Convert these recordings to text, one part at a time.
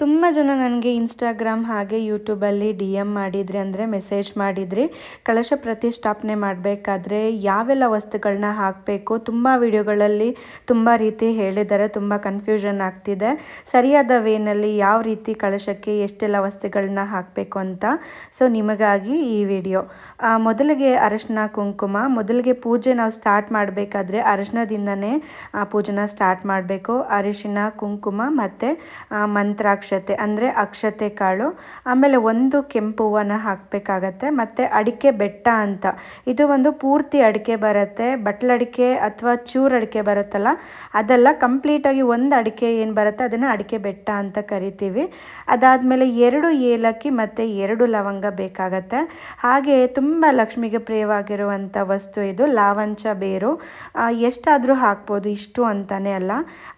ತುಂಬ ಜನ ನನಗೆ ಇನ್ಸ್ಟಾಗ್ರಾಮ್ ಹಾಗೆ ಯೂಟ್ಯೂಬಲ್ಲಿ ಡಿ ಎಂ ಮಾಡಿದ್ರಿ, ಅಂದರೆ ಮೆಸೇಜ್ ಮಾಡಿದ್ರಿ, ಕಳಶ ಪ್ರತಿಷ್ಠಾಪನೆ ಮಾಡಬೇಕಾದ್ರೆ ಯಾವೆಲ್ಲ ವಸ್ತುಗಳನ್ನ ಹಾಕಬೇಕು, ತುಂಬ ವಿಡಿಯೋಗಳಲ್ಲಿ ತುಂಬ ರೀತಿ ಹೇಳಿದ್ದಾರೆ, ತುಂಬ ಕನ್ಫ್ಯೂಷನ್ ಆಗ್ತಿದೆ. ಸರಿಯಾದ ವೇನಲ್ಲಿ ಯಾವ ರೀತಿ ಕಳಶಕ್ಕೆ ಎಷ್ಟೆಲ್ಲ ವಸ್ತುಗಳನ್ನ ಹಾಕಬೇಕು ಅಂತ ಸೊ ನಿಮಗಾಗಿ ಈ ವಿಡಿಯೋ. ಮೊದಲಿಗೆ ಅರಶಿನ ಕುಂಕುಮ, ಮೊದಲಿಗೆ ಪೂಜೆ ನಾವು ಸ್ಟಾರ್ಟ್ ಮಾಡಬೇಕಾದ್ರೆ ಅರಶಿನದಿಂದನೇ ಪೂಜೆನ ಸ್ಟಾರ್ಟ್ ಮಾಡಬೇಕು. ಅರಿಶಿನ, ಕುಂಕುಮ ಮತ್ತು ಮಂತ್ರಾಕ್ಷತೆ ಅಂದರೆ ಅಕ್ಷತೆ ಕಾಳು. ಆಮೇಲೆ ಒಂದು ಕೆಂಪು ಹೂವನ್ನು ಹಾಕಬೇಕಾಗತ್ತೆ. ಮತ್ತು ಅಡಿಕೆ ಬೆಟ್ಟ ಅಂತ. ಇದು ಒಂದು ಪೂರ್ತಿ ಅಡಿಕೆ ಬರುತ್ತೆ. ಬಟ್ಲಡಿಕೆ ಅಥವಾ ಚೂರು ಅಡಿಕೆ ಬರುತ್ತಲ್ಲ, ಅದೆಲ್ಲ ಕಂಪ್ಲೀಟಾಗಿ ಒಂದು ಅಡಿಕೆ ಏನು ಬರುತ್ತೆ? ಅದನ್ನು ಅಡಿಕೆ ಬೆಟ್ಟ ಅಂತ ಕರಿತೀವಿ. ಅದಾದಮೇಲೆ ಎರಡು ಏಲಕ್ಕಿ ಮತ್ತು ಎರಡು ಲವಂಗ ಬೇಕಾಗತ್ತೆ. ಹಾಗೆ ತುಂಬ ಲಕ್ಷ್ಮಿಗೆ ಪ್ರಿಯವಾಗಿರುವಂಥ ವಸ್ತು ಇದು ಲಾವಂಚ ಬೇರು. ಎಷ್ಟಾದರೂ ಹಾಕ್ಬೋದು, ಇಷ್ಟು ಅಂತಲೇ ಅಲ್ಲ.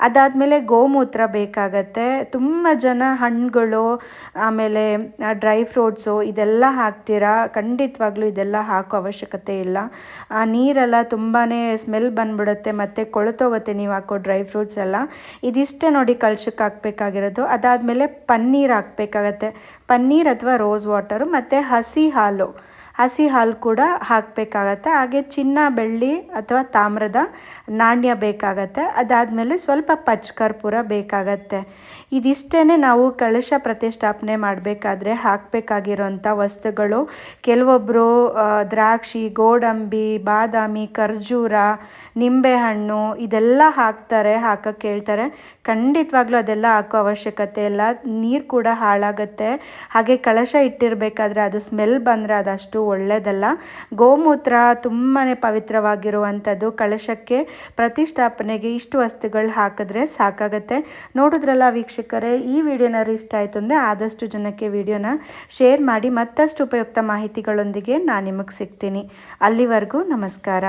ಅದಾದಮೇಲೆ ಗೋಮೂತ್ರ ಬೇಕಾಗತ್ತೆ. ತುಂಬ ಜನ ಹಣ್ಣುಗಳು, ಆಮೇಲೆ ಡ್ರೈ ಫ್ರೂಟ್ಸು ಇದೆಲ್ಲ ಹಾಕ್ತೀರಾ? ಖಂಡಿತವಾಗ್ಲೂ ಇದೆಲ್ಲ ಹಾಕೋ ಅವಶ್ಯಕತೆ ಇಲ್ಲ. ಆ, ನೀರೆಲ್ಲ ತುಂಬಾ ಸ್ಮೆಲ್ ಬಂದ್ಬಿಡುತ್ತೆ ಮತ್ತು ಕೊಳತೋಗುತ್ತೆ ನೀವು ಹಾಕೋ ಡ್ರೈ ಫ್ರೂಟ್ಸ್ ಎಲ್ಲ. ಇದಿಷ್ಟೇ ನೋಡಿ ಕಳ್ಸಕ್ಕೆ ಹಾಕಬೇಕಾಗಿರೋದು. ಅದಾದಮೇಲೆ ಪನ್ನೀರ್ ಹಾಕಬೇಕಾಗತ್ತೆ. ಪನ್ನೀರ್ ಅಥವಾ ರೋಸ್ ವಾಟರು ಮತ್ತು ಹಸಿ ಹಾಲು. ಹಸಿ ಹಾಲು ಕೂಡ ಹಾಕಬೇಕಾಗತ್ತೆ. ಹಾಗೆ ಚಿನ್ನ, ಬೆಳ್ಳಿ ಅಥವಾ ತಾಮ್ರದ ನಾಣ್ಯ ಬೇಕಾಗತ್ತೆ. ಅದಾದಮೇಲೆ ಸ್ವಲ್ಪ ಪಚ್ಕರ್ಪೂರ ಬೇಕಾಗತ್ತೆ. ಇದಿಷ್ಟೇ ನಾವು ಕಳಶ ಪ್ರತಿಷ್ಠಾಪನೆ ಮಾಡಬೇಕಾದ್ರೆ ಹಾಕಬೇಕಾಗಿರೋಂಥ ವಸ್ತುಗಳು. ಕೆಲವೊಬ್ಬರು ದ್ರಾಕ್ಷಿ, ಗೋಡಂಬಿ, ಬಾದಾಮಿ, ಖರ್ಜೂರ ನಿಂಬೆಹಣ್ಣು ಇದೆಲ್ಲ ಹಾಕ್ತಾರೆ, ಹಾಕಕ್ಕೆ ಹೇಳ್ತಾರೆ. ಖಂಡಿತವಾಗ್ಲೂ ಅದೆಲ್ಲ ಹಾಕೋ ಅವಶ್ಯಕತೆ ಇಲ್ಲ. ನೀರು ಕೂಡ ಹಾಳಾಗುತ್ತೆ. ಹಾಗೆ ಕಳಶ ಇಟ್ಟಿರಬೇಕಾದ್ರೆ ಅದು ಸ್ಮೆಲ್ ಬಂದರೆ ಅದಷ್ಟು ಒಳ್ಳೆಯದಲ್ಲ ಗೋಮೂತ್ರ ತುಂಬಾ ಪವಿತ್ರವಾಗಿರುವಂಥದ್ದು. ಕಳಶಕ್ಕೆ ಪ್ರತಿಷ್ಠಾಪನೆಗೆ ಇಷ್ಟು ವಸ್ತುಗಳು ಹಾಕಿದ್ರೆ ಸಾಕಾಗತ್ತೆ. ನೋಡಿದ್ರಲ್ಲ ವೀಕ್ಷಕರೇ, ಈ ವಿಡಿಯೋನಾರು ಇಷ್ಟ ಆಯಿತು ಅಂದರೆ ಆದಷ್ಟು ಜನಕ್ಕೆ ವಿಡಿಯೋನ ಶೇರ್ ಮಾಡಿ ಮತ್ತಷ್ಟು ಉಪಯುಕ್ತ ಮಾಹಿತಿಗಳೊಂದಿಗೆ ನಾನು ನಿಮಗೆ ಸಿಗ್ತೀನಿ. ಅಲ್ಲಿವರೆಗೂ ನಮಸ್ಕಾರ.